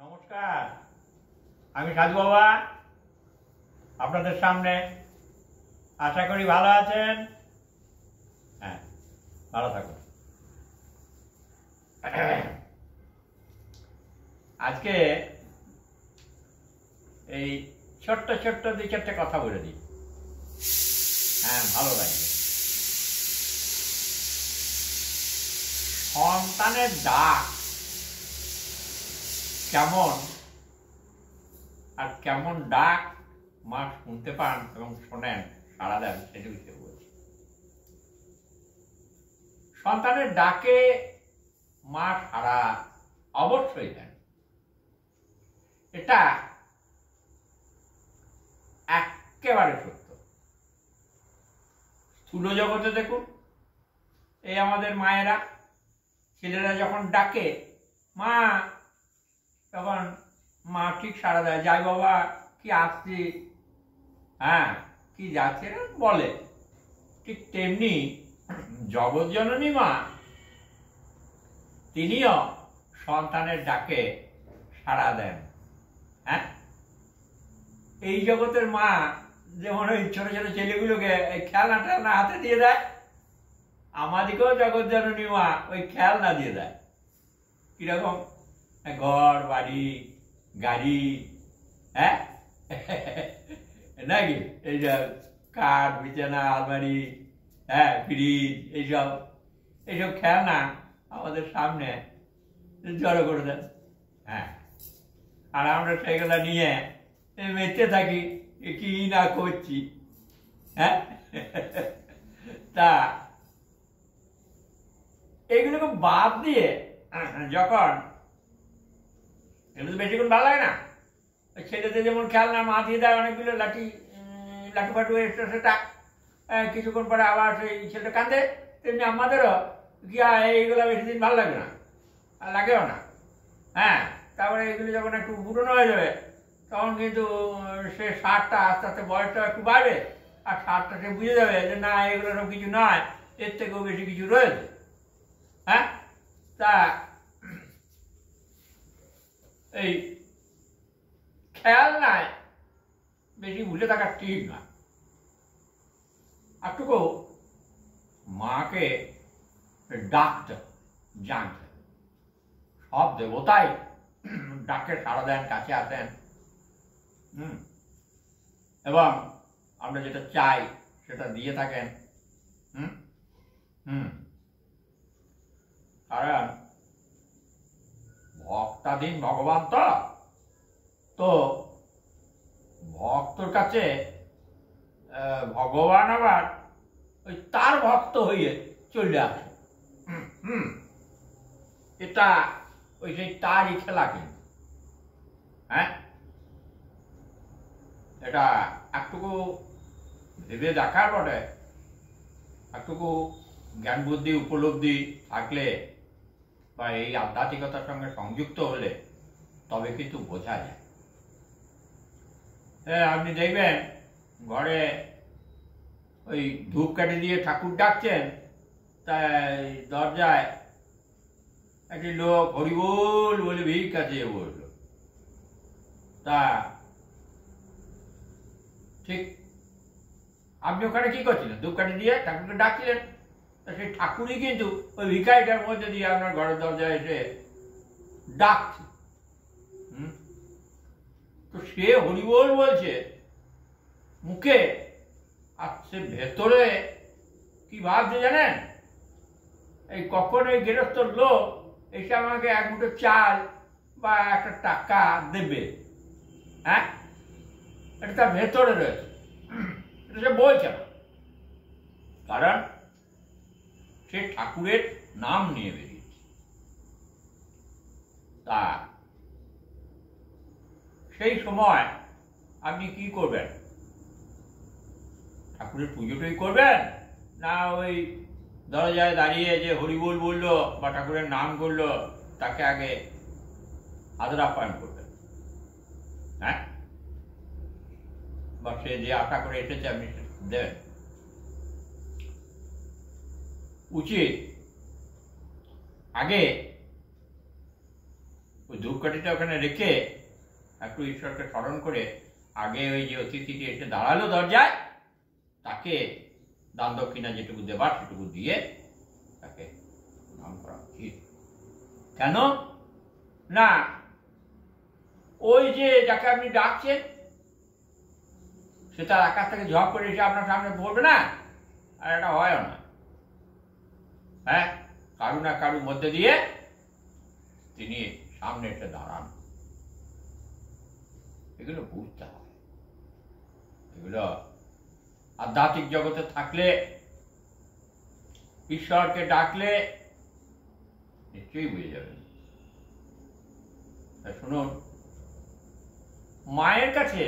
নমস্কার, আমি সাধু বাবা। আপনাদের সামনে আশা করি ভালো আছেন? হ্যাঁ ভালো থাকুন। আজকে এই ছোট্ট ছোট্ট দুই চারটে কথা বলে দিই। হ্যাঁ ভালো লাগবে সন্তানের ডাক। কেমন আর কেমন ডাক মা শুনতে পান এবং শোনেন সারা দেন, সেটা বিষয়ে বলছি সন্তানের ডাকে মা সারা অবশ্যই দেন। এটা একেবারে সত্য। স্থূল জগতে দেখুন, এই আমাদের মায়েরা, ছেলেরা যখন ডাকে, মা তখন মা ঠিক সারা দেয়, যাই বাবা, কি আসছি হ্যাঁ কি যাচ্ছে না বলে, ঠিক তেমনি জগৎ জননী মা, তিনিও সন্তানের ডাকে সাড়া দেন। হ্যাঁ? এই জগতের মা যেমন ওই ছোট ছোট ছেলেগুলোকে এই খেলনা টেলনা হাতে দিয়ে দেয় আমাদেরকেও জগৎ জননী মা ওই খেলনা দিয়ে দেয়। কীরকম? ঘর, বাড়ি, গাড়ি হ্যাঁ? নাকি? এই যে কাঠ বিছানা, আলমারি হ্যাঁ ফ্রিজ এইসব এইসব খেলনা আমাদের সামনে জড়ো করে দেন হ্যাঁ। আর আমরা সেগুলো নিয়ে মেতে থাকি কি না করছি হ্যাঁ? তা এইগুলোকে বাদ দিয়ে যখন এগুলো তো বেশিক্ষণ ভালো লাগে না। ছেলেদের যেমন খেলনা, মা দিয়ে দেয় অনেকগুলো লাঠি লাঠি ফাটু এটা সেটা কিছুক্ষণ পরে আবার সেই ছেলেটা কাঁদে, তেমনি আমাদেরও আর এইগুলো বেশি দিন ভালো লাগে না, আর লাগেও না। হ্যাঁ তারপরে এগুলো যখন একটু পুরনো হয়ে যাবে, তখন কিন্তু সে সারটা আস্তে আস্তে বয়সটা একটু বাড়বে, আর সারটা সে বুঝে যাবে যে না, এগুলো সব কিছু নয়, এর থেকেও বেশি কিছু রয়েছে। হ্যাঁ? তা এই খেয়াল নাই বেশি ভুলে থাকা ঠিক না। একটুকু মাকে ডাকতে জানতে সব দেবতাই ডাকে সাড়া দেন, কাছে আসেন। হুম। এবং আমরা যেটা চাই সেটা দিয়ে থাকেন। হুম। হুম। কারণ ভক্তাধীন ভগবান তো। তো ভক্তর কাছে ভগবান আবার ওই তার ভক্ত হয়ে চলে আসে। এটা ওই সেই তারই খেলা কিন্তু। হ্যাঁ? এটা একটুকু ভেবে দেখার বটে। একটুকু জ্ঞান বুদ্ধি উপলব্ধি থাকলে বা এই আধ্যাত্মিকতার সঙ্গে সংযুক্ত হলে তবে কিন্তু বোঝা যায়। আপনি দেখবেন ঘরে ওই ধূপকাঠি দিয়ে ঠাকুর ডাকছেন, তাই দরজায় একটি লোক হরিবোল বলে ভিড় কাছে বলল, তা, ঠিক, আপনি ওখানে কি করছিলেন? ধূপ ধূপকাঠি দিয়ে ঠাকুরকে ডাকছিলেন? সেই ঠাকুরই কিন্তু ওই ভিকারিটার মধ্যে দিয়ে আপনার ঘরের দরজায় এসে হুম? তো সে হরিবোল বলছে, মুখে, আর সে ভেতরে, কি ভাবছে জানেন? এই কখন এই গৃহস্থর লোক এসে আমাকে এক মুঠো চাল বা একটা টাকা দেবে হ্যাঁ? এটা তার ভেতরে রয়েছে। এটা সে বলছে কারণ সে ঠাকুরের নাম নিয়ে বেরিয়েছে। তা সেই সময় আপনি কি করবেন? ঠাকুরের পুজোটাই করবেন? না ওই দরজায় দাঁড়িয়ে যে হরিবোল বলল বা ঠাকুরের নাম করল, তাকে আগে আদর আপ্যায়ন করবেন। হ্যাঁ? বা সে যে আশা করে এসেছে, আপনি দেবেন। উচিত। আগে ওই ধূপকাঠিটা ওখানে রেখে একটু ঈশ্বরকে স্মরণ করে আগে ওই যে অতিথিটি এসে দাঁড়াল দরজায়, তাকে দান দক্ষিণা যেটুকু দেবার সেটুকু দিয়ে তাকে নাম করা উচিত। কেন? না, ওই যে যাকে আপনি ডাকছেন, সে তার আকাশ থেকে ঝপ করে এসে আপনার সামনে পড়বে না, আর এটা হয় না। হ্যাঁ কারু না কারুর মধ্যে দিয়ে তিনি সামনে এসে দাঁড়ান। এগুলো বুঝতে এগুলো আধ্যাত্মিক জগতে থাকলে, ঈশ্বরকে ডাকলে নিশ্চয়ই বুঝে যাবেন। শুনুন, মায়ের কাছে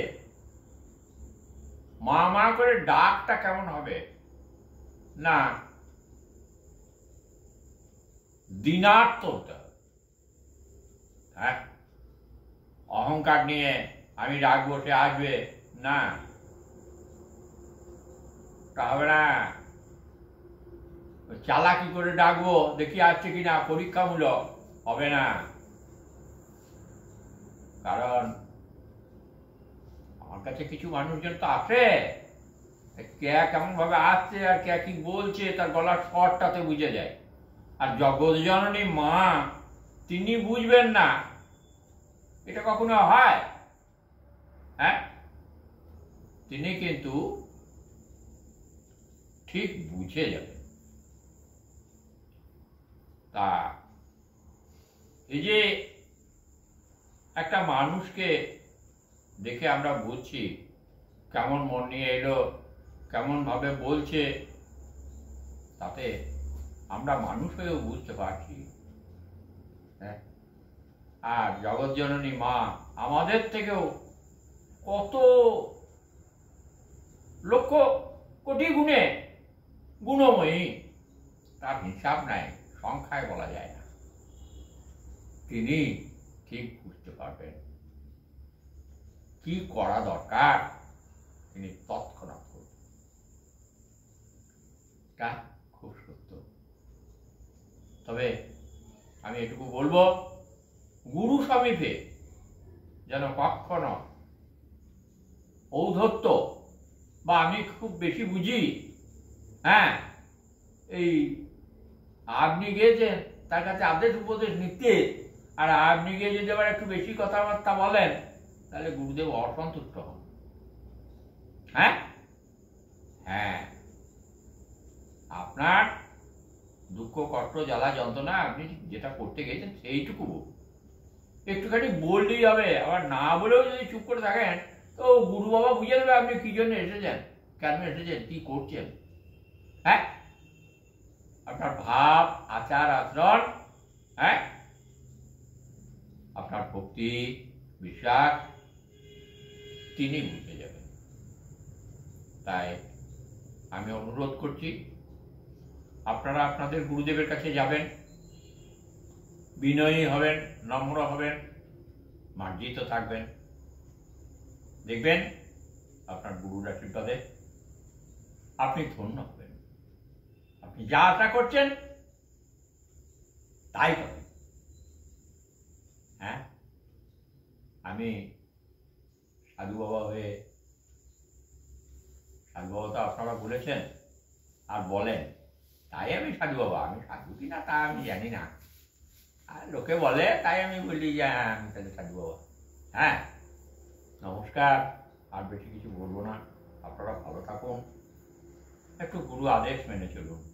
মা মা করে ডাকটা কেমন হবে? না হবে হ্যাঁ? অহংকার নিয়ে আমি ডাকবো সে আসবে? না। হবে না। চালাকি করে ডাকবো, দেখি আসছে কিনা, পরীক্ষামূলক। হবে না। কারণ আমার কাছে কিছু মানুষজন তো আসে কে কেমন ভাবে আসছে আর কে কি বলছে, তার গলার স্বরটাতে বুঝে যায়। আর জগৎজননী মা, তিনি বুঝবেন না। এটা কখনো হয়? হ্যাঁ? তিনি কিন্তু ঠিক বুঝে যাবেন। তা, এই যে একটা মানুষকে দেখে আমরা বুঝছি, কেমন মন নিয়ে এলো কেমন ভাবে বলছে, তাতে আমরা মানুষ হয়েও বুঝতে পারছি। হ্যাঁ? আর জগৎজননী মা আমাদের থেকেও কত লক্ষ কোটি গুণে গুণময়ী, তার হিসাব নাই, সংখ্যায় বলা যায় না। তিনি ঠিক বুঝতে পারবেন। কি করা দরকার? তিনি তৎক্ষণাৎ করবেন তবে আমি এটুকু বলব, গুরু সমীপে যেন কখনো ঔধত্য বা আমি খুব বেশি বুঝি হ্যাঁ এই আপনি গিয়েছেন তার কাছে আদেশ উপদেশ নিতে, আর আপনি গিয়ে যদি আবার একটু বেশি কথাবার্তা বলেন, তাহলে গুরুদেব অসন্তুষ্ট হন। হ্যাঁ? হ্যাঁ। আপনার দুঃখ, কষ্ট, জ্বালা, যন্ত্রণা, আপনি যেটা করতে গেছেন সেইটুকু একটুখানি বললেই হবে, আবার না বলেও যদি চুপ করে থাকেন, তো গুরু বাবা বুঝে দেবে আপনি কি জন্য এসেছেন, কেন এসেছেন, কি করছেন। হ্যাঁ? আপনার ভাব, আচার, আচরণ হ্যাঁ? আপনার ভক্তি, বিশ্বাস, তিনি বুঝে যাবেন। তাই আমি অনুরোধ করছি আপনারা আপনাদের গুরুদেবের কাছে যাবেন, বিনয়ী হবেন, নম্র হবেন, মার্জিত থাকবেন। দেখবেন আপনার গুরুর আশীর্বাদে আপনি ধন্য হবেন। আপনি যা আশা করছেন, তাই হবে হ্যাঁ? আমি সাধু বাবা হয়ে সাধু বাবা তো আপনারা বলেছেন আর বলেন। তাই আমি সাধু বাবা আমি সাধু কিনা তা আমি জানি না। আর লোকে বলে তাই আমি বলি যে হ্যাঁ, আমি তাহলে সাধু বাবা হ্যাঁ নমস্কার আর বেশি কিছু বলব না। আপনারা ভালো থাকুন। একটু গুরু আদেশ মেনে চলুন।